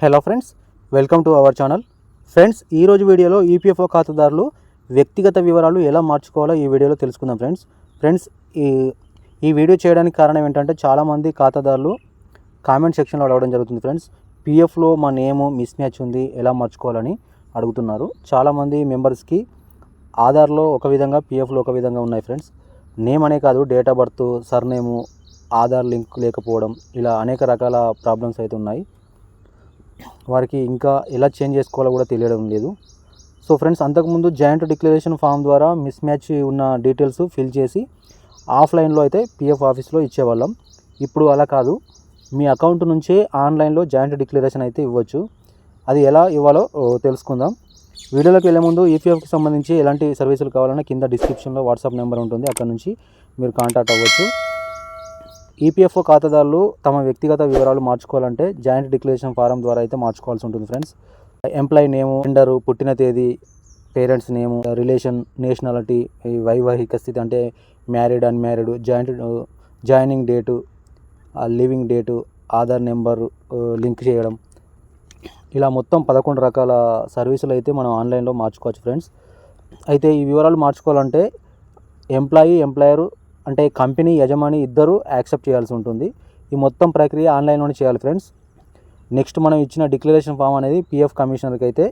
Hello friends welcome to our channel. Friends ఈరోజు వీడియోలో EPFO ఖాతాదారులు వ్యక్తిగత వివరాలు ఎలా మార్చుకోవాలో ఈ వీడియోలో తెలుసుకుందాం ఫ్రెండ్స్. ఫ్రెండ్స్ ఈ ఈ వీడియో చేయడానికి కారణం ఏంటంటే చాలామంది ఖాతాదారులు కామెంట్ సెక్షన్లో అడగడం జరుగుతుంది ఫ్రెండ్స్. పీఎఫ్లో మా నేము మిస్ మ్యాచ్ ఉంది ఎలా మార్చుకోవాలని అడుగుతున్నారు. చాలామంది మెంబర్స్కి ఆధార్లో ఒక విధంగా పీఎఫ్లో ఒక విధంగా ఉన్నాయి ఫ్రెండ్స్. నేమ్ అనే కాదు date of birth surname Aadhaar link లేకపోవడం ఇలా అనేక రకాల ప్రాబ్లమ్స్ అయితే ఉన్నాయి. వారికి ఇంకా ఎలా చేంజ్ చేసుకోవాలో కూడా తెలియడం లేదు. సో ఫ్రెండ్స్ అంతకుముందు జాయింట్ డిక్లరేషన్ ఫామ్ ద్వారా మిస్ మ్యాచ్ ఉన్న డీటెయిల్స్ ఫిల్ చేసి ఆఫ్లైన్లో అయితే పిఎఫ్ ఆఫీస్లో ఇచ్చేవాళ్ళం. ఇప్పుడు అలా కాదు. మీ అకౌంట్ నుంచే ఆన్లైన్లో జాయింట్ డిక్లరేషన్ అయితే ఇవ్వచ్చు. అది ఎలా ఇవ్వాలో తెలుసుకుందాం. వీడియోలోకి వెళ్ళే ముందు ఈపీఎఫ్కి సంబంధించి ఎలాంటి సర్వీసులు కావాలన్నా కింద డిస్క్రిప్షన్లో వాట్సాప్ నెంబర్ ఉంటుంది. అక్కడ నుంచి మీరు కాంటాక్ట్ అవ్వచ్చు. ఈపీఎఫ్ఓ ఖాతాదారులు తమ వ్యక్తిగత వివరాలు మార్చుకోవాలంటే జాయింట్ డిక్లరేషన్ ఫారం ద్వారా అయితే మార్చుకోవాల్సి ఉంటుంది ఫ్రెండ్స్. ఎంప్లాయీ నేము జెండరు పుట్టిన తేదీ పేరెంట్స్ నేము రిలేషన్ నేషనాలిటీ ఈ వైవాహిక స్థితి అంటే married unmarried joint joining date living date Aadhaar number link చేయడం. ఇలా మొత్తం పదకొండు రకాల సర్వీసులు అయితే మనం ఆన్లైన్లో మార్చుకోవచ్చు ఫ్రెండ్స్. అయితే ఈ వివరాలు మార్చుకోవాలంటే ఎంప్లాయీ ఎంప్లాయరు అంటే కంపెనీ యజమాని ఇద్దరు యాక్సెప్ట్ చేయాల్సి ఉంటుంది. ఈ మొత్తం ప్రక్రియ ఆన్లైన్లోనే చేయాలి ఫ్రెండ్స్. నెక్స్ట్ మనం ఇచ్చిన డిక్లరేషన్ ఫామ్ అనేది పిఎఫ్ కమిషనర్కి అయితే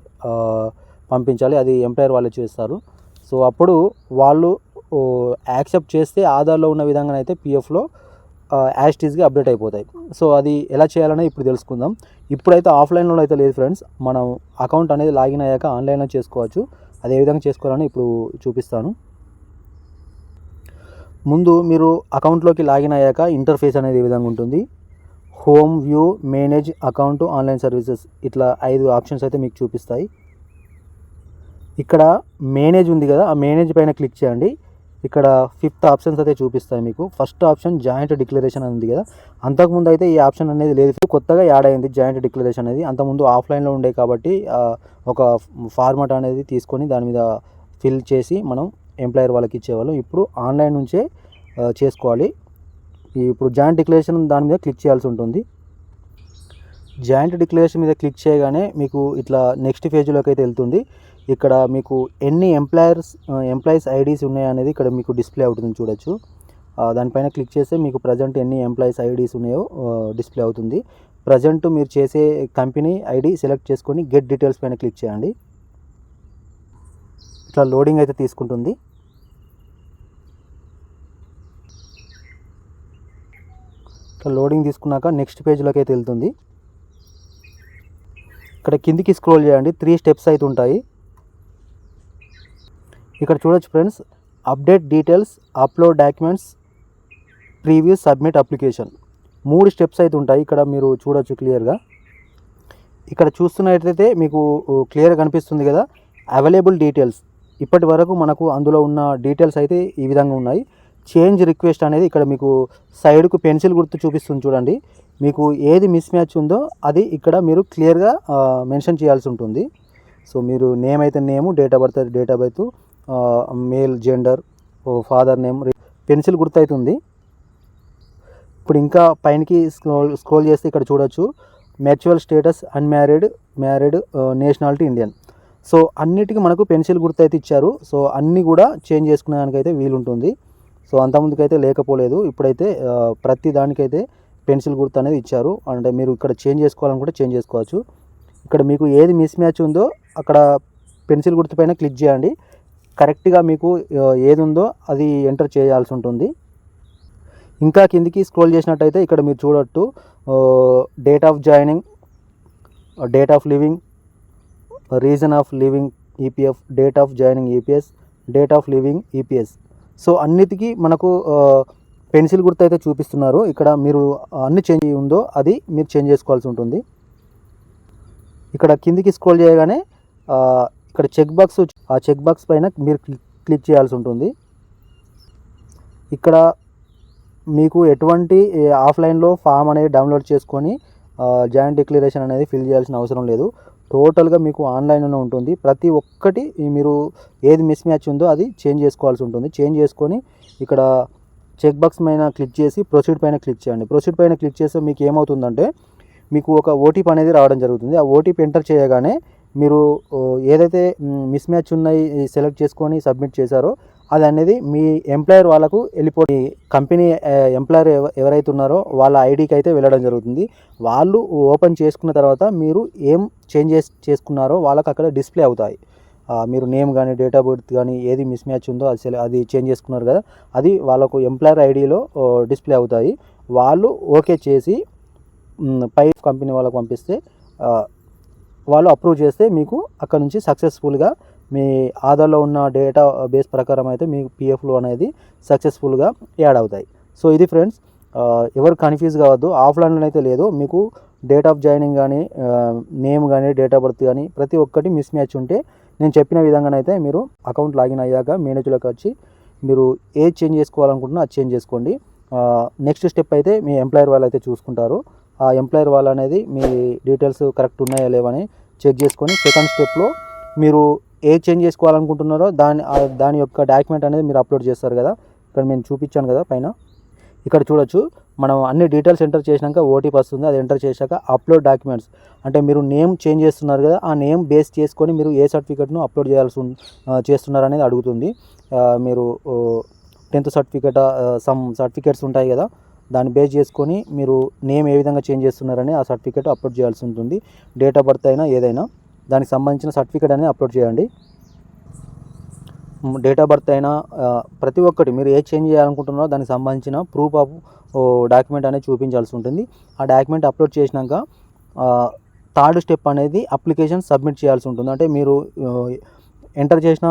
పంపించాలి. అది ఎంప్లాయర్ వాళ్ళు చేస్తారు. సో అప్పుడు వాళ్ళు యాక్సెప్ట్ చేస్తే ఆధార్లో ఉన్న విధంగా అయితే పిఎఫ్లో యాస్టీస్గా అప్డేట్ అయిపోతాయి. సో అది ఎలా చేయాలని ఇప్పుడు తెలుసుకుందాం. ఇప్పుడైతే ఆఫ్లైన్లో అయితే లేదు ఫ్రెండ్స్. మనం అకౌంట్ అనేది లాగిన్ అయ్యాక ఆన్లైన్లో చేసుకోవచ్చు. అది ఏ విధంగా చేసుకోవాలని ఇప్పుడు చూపిస్తాను. ముందు మీరు అకౌంట్లోకి లాగిన్ అయ్యాక ఇంటర్ఫేస్ అనేది ఈ విధంగా ఉంటుంది? Home view manage account online services ఇట్లా ఐదు ఆప్షన్స్ అయితే మీకు చూపిస్తాయి. ఇక్కడ మేనేజ్ ఉంది కదా ఆ మేనేజ్ పైన క్లిక్ చేయండి. ఇక్కడ ఫిఫ్త్ ఆప్షన్స్ అయితే చూపిస్తాయి మీకు. ఫస్ట్ ఆప్షన్ జాయింట్ డిక్లరేషన్ అని ఉంది కదా అంతకుముందు అయితే ఈ ఆప్షన్ అనేది లేదు. కొత్తగా యాడ్ అయింది జాయింట్ డిక్లరేషన్ అనేది. అంతకుముందు ఆఫ్లైన్లో ఉండే కాబట్టి ఒక ఫార్మాట్ అనేది తీసుకొని దాని మీద ఫిల్ చేసి మనం ఎంప్లాయర్ వాళ్ళకి ఇచ్చేవాళ్ళం. ఇప్పుడు ఆన్లైన్ నుంచే చేసుకోవాలి. ఇప్పుడు జాయింట్ డిక్లరేషన్ దాని మీద క్లిక్ చేయాల్సి ఉంటుంది. జాయింట్ డిక్లరేషన్ మీద క్లిక్ చేయగానే మీకు ఇట్లా నెక్స్ట్ పేజ్లోకి అయితే వెళ్తుంది. ఇక్కడ మీకు ఎన్ని ఎంప్లాయర్స్ ఎంప్లాయీస్ ఐడీస్ ఉన్నాయనేది ఇక్కడ మీకు డిస్ప్లే అవుతుంది చూడొచ్చు. దానిపైన క్లిక్ చేస్తే మీకు ప్రజెంట్ ఎన్ని ఎంప్లాయీస్ ఐడీస్ ఉన్నాయో డిస్ప్లే అవుతుంది. ప్రజెంట్ మీరు చేసే కంపెనీ ఐడి సెలెక్ట్ చేసుకొని గెట్ డీటెయిల్స్ పైన క్లిక్ చేయండి. ఇట్లా లోడింగ్ అయితే తీసుకుంటుంది. ఇట్లా లోడింగ్ తీసుకున్నాక నెక్స్ట్ పేజ్లోకి అయితే వెళ్తుంది. ఇక్కడ కిందికి స్క్రోల్ చేయండి. త్రీ స్టెప్స్ అయితే ఉంటాయి. ఇక్కడ చూడొచ్చు friends update details upload documents preview submit application. మూడు స్టెప్స్ అయితే ఉంటాయి. ఇక్కడ మీరు చూడొచ్చు క్లియర్గా. ఇక్కడ చూస్తున్నట్లయితే మీకు క్లియర్గా కనిపిస్తుంది కదా అవైలబుల్ డీటెయిల్స్. ఇప్పటి వరకు మనకు అందులో ఉన్న డీటెయిల్స్ అయితే ఈ విధంగా ఉన్నాయి. చేంజ్ రిక్వెస్ట్ అనేది ఇక్కడ మీకు సైడ్కు పెన్సిల్ గుర్తు చూపిస్తుంది చూడండి. మీకు ఏది మిస్ మ్యాచ్ ఉందో అది ఇక్కడ మీరు క్లియర్గా మెన్షన్ చేయాల్సి ఉంటుంది. సో మీరు నేమ్ అయితే నేము డేట్ ఆఫ్ బర్త్ అయితే date of birth male gender father name pencil గుర్తు అయితే ఉంది. ఇప్పుడు ఇంకా పైనకి స్క్రోల్ స్క్రోల్ చేస్తే ఇక్కడ చూడొచ్చు. Mutual status unmarried married nationality Indian so అన్నిటికీ మనకు పెన్సిల్ గుర్తు అయితే ఇచ్చారు. సో అన్నీ కూడా చేంజ్ చేసుకునేదానికి అయితే వీలుంటుంది. సో అంతకుముందుకైతే లేకపోలేదు. ఇప్పుడైతే ప్రతి దానికైతే పెన్సిల్ గుర్తు అనేది ఇచ్చారు. అంటే మీరు ఇక్కడ చేంజ్ చేసుకోవాలనుకుంటే చేంజ్ చేసుకోవచ్చు. ఇక్కడ మీకు ఏది మిస్ మ్యాచ్ ఉందో అక్కడ పెన్సిల్ గుర్తు పైన క్లిక్ చేయండి. కరెక్ట్గా మీకు ఏది ఉందో అది ఎంటర్ చేయాల్సి ఉంటుంది. ఇంకా కిందికి స్క్రోల్ చేసినట్టయితే ఇక్కడ మీరు చూడట్టు date of joining date of living reason of living EPF date of joining EPS date of living EPS. So అన్నిటికీ మనకు పెన్సిల్ గుర్తు అయితే చూపిస్తున్నారు. ఇక్కడ మీరు అన్ని చేంజ్ ఉందో అది మీరు చేంజ్ చేసుకోవాల్సి ఉంటుంది. ఇక్కడ కిందికి స్క్రోల్ చేయగానే ఇక్కడ చెక్ బాక్స్ ఆ చెక్ బాక్స్ పైన మీరు క్లిక్ చేయాల్సి ఉంటుంది. ఇక్కడ మీకు ఎటువంటి ఆఫ్లైన్లో ఫామ్ అనేది డౌన్లోడ్ చేసుకొని జాయింట్ డిక్లరేషన్ అనేది ఫిల్ చేయాల్సిన అవసరం లేదు. టోటల్గా మీకు ఆన్లైన్లోనే ఉంటుంది. ప్రతి ఒక్కటి మీరు ఏది మిస్ మ్యాచ్ ఉందో అది చేంజ్ చేసుకోవాల్సి ఉంటుంది. చేంజ్ చేసుకొని ఇక్కడ చెక్ బాక్స్ పైన క్లిక్ చేసి ప్రొసీడ్ పైన క్లిక్ చేయండి. ప్రొసీడ్ పైన క్లిక్ చేస్తే మీకు ఏమవుతుందంటే మీకు ఒక ఓటీపీ అనేది రావడం జరుగుతుంది. ఆ ఓటీపీ ఎంటర్ చేయగానే మీరు ఏదైతే మిస్ మ్యాచ్ ఉన్నాయి సెలెక్ట్ చేసుకొని సబ్మిట్ చేశారో అది అనేది మీ ఎంప్లాయర్ వాళ్ళకు వెళ్ళిపోయి కంపెనీ ఎంప్లాయర్ ఎవరైతే ఉన్నారో వాళ్ళ ఐడికి అయితే వెళ్ళడం జరుగుతుంది. వాళ్ళు ఓపెన్ చేసుకున్న తర్వాత మీరు ఏం చేంజ్ చేస్ చేసుకున్నారో వాళ్ళకు అక్కడ డిస్ప్లే అవుతాయి. మీరు నేమ్ కానీ డేట్ ఆఫ్ బర్త్ కానీ ఏది మిస్ మ్యాచ్ ఉందో అది అది చేంజ్ చేసుకున్నారు కదా అది వాళ్ళకు ఎంప్లాయర్ ఐడిలో డిస్ప్లే అవుతాయి. వాళ్ళు ఓకే చేసి మ్, పై కంపెనీ వాళ్ళకు పంపిస్తే వాళ్ళు అప్రూవ్ చేస్తే మీకు అక్కడ నుంచి సక్సెస్ఫుల్గా మీ ఆధార్లో ఉన్న డేటా బేస్ ప్రకారం అయితే మీకు పిఎఫ్లు అనేది సక్సెస్ఫుల్గా యాడ్ అవుతాయి. సో ఇది ఫ్రెండ్స్ ఎవరు కన్ఫ్యూజ్ కావద్దు. ఆఫ్లైన్లో అయితే లేదు. మీకు డేట్ ఆఫ్ జాయినింగ్ కానీ నేమ్ కానీ డేట్ ఆఫ్ బర్త్ కానీ ప్రతి ఒక్కటి మిస్ మ్యాచ్ ఉంటే నేను చెప్పిన విధంగానైతే మీరు అకౌంట్ లాగిన్ అయ్యాక మేనేజ్లోకి వచ్చి మీరు ఏది చేంజ్ చేసుకోవాలనుకుంటున్నా అది చేంజ్ చేసుకోండి. నెక్స్ట్ స్టెప్ అయితే మీ ఎంప్లాయర్ వాళ్ళు అయితే చూసుకుంటారు. ఆ ఎంప్లాయర్ వాళ్ళు అనేది మీ డీటెయిల్స్ కరెక్ట్ ఉన్నాయా లేవని చెక్ చేసుకొని సెకండ్ స్టెప్లో మీరు ఏ చేంజ్ చేసుకోవాలనుకుంటున్నారో దాని దాని యొక్క డాక్యుమెంట్ అనేది మీరు అప్లోడ్ చేస్తారు కదా. ఇక్కడ నేను చూపించాను కదా పైన. ఇక్కడ చూడొచ్చు మనం అన్ని డీటెయిల్స్ ఎంటర్ చేసినాక ఓటీపీ వస్తుంది అది ఎంటర్ చేశాక అప్లోడ్ డాక్యుమెంట్స్. అంటే మీరు నేమ్ చేంజ్ చేస్తున్నారు కదా ఆ నేమ్ బేస్ చేసుకొని మీరు ఏ సర్టిఫికేట్ను అప్లోడ్ చేయాల్సి చేస్తున్నారు అనేది అడుగుతుంది. మీరు టెన్త్ సర్టిఫికేట్ సమ్ సర్టిఫికేట్స్ ఉంటాయి కదా దాన్ని బేస్ చేసుకొని మీరు నేమ్ ఏ విధంగా చేంజ్ చేస్తున్నారని ఆ సర్టిఫికేట్ అప్లోడ్ చేయాల్సి ఉంటుంది. డేట్ ఆఫ్ బర్త్ అయినా ఏదైనా. దానికి సంబంధించిన సర్టిఫికేట్ అనేది అప్లోడ్ చేయండి. డేట్ ఆఫ్ బర్త్ అయినా ప్రతి ఒక్కటి మీరు ఏ చేంజ్ చేయాలనుకుంటున్నారో దానికి సంబంధించిన ప్రూఫ్ ఆఫ్ డాక్యుమెంట్ అనేది చూపించాల్సి ఉంటుంది. ఆ డాక్యుమెంట్ అప్లోడ్ చేసినాక థర్డ్ స్టెప్ అనేది అప్లికేషన్ సబ్మిట్ చేయాల్సి ఉంటుంది. అంటే మీరు ఎంటర్ చేసిన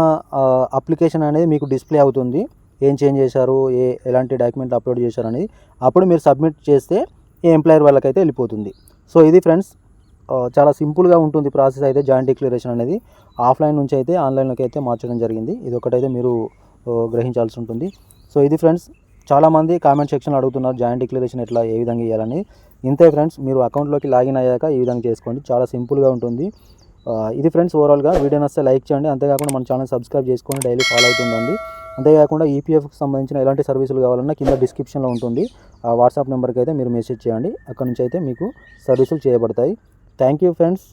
అప్లికేషన్ అనేది మీకు డిస్ప్లే అవుతుంది. ఏం చేంజ్ చేశారు? ఏ ఎలాంటి డాక్యుమెంట్లు అప్లోడ్ చేశారు అనేది. అప్పుడు మీరు సబ్మిట్ చేస్తే ఏ ఎంప్లాయర్ వాళ్ళకైతే వెళ్ళిపోతుంది. సో ఇది ఫ్రెండ్స్ చాలా సింపుల్గా ఉంటుంది ప్రాసెస్ అయితే జాయింట్ డిక్లరేషన్ అనేది. ఆఫ్లైన్ నుంచి అయితే ఆన్లైన్లోకి అయితే మార్చడం జరిగింది. ఇది ఒకటైతే మీరు గ్రహించాల్సి ఉంటుంది. సో ఇది ఫ్రెండ్స్ చాలామంది కామెంట్ సెక్షన్లో అడుగుతున్నారు జాయింట్ డిక్లరేషన్ ఎట్లా ఏ విధంగా ఇవ్వాలని ఇంతే ఫ్రెండ్స్ మీరు అకౌంట్లోకి లాగిన్ అయ్యాక ఈ విధంగా చేసుకోండి. చాలా సింపుల్గా ఉంటుంది. ఇది ఫ్రెండ్స్ ఓవరాల్గా వీడియో నస్తే లైక్ చేయండి. అంతేకాకుండా మన ఛానల్ సబ్స్క్రైబ్ చేసుకొని డైలీ ఫాలో అవుతుందండి అంతేకాకుండా ఈపీఎఫ్కి సంబంధించిన ఎలాంటి సర్వీసులు కావాలన్నా కింద డిస్క్రిప్షన్లో ఉంటుంది. ఆ వాట్సాప్ నెంబర్కి అయితే మీరు మెసేజ్ చేయండి. అక్కడ నుంచి అయితే మీకు సర్వీసులు చేయబడతాయి. Thank you friends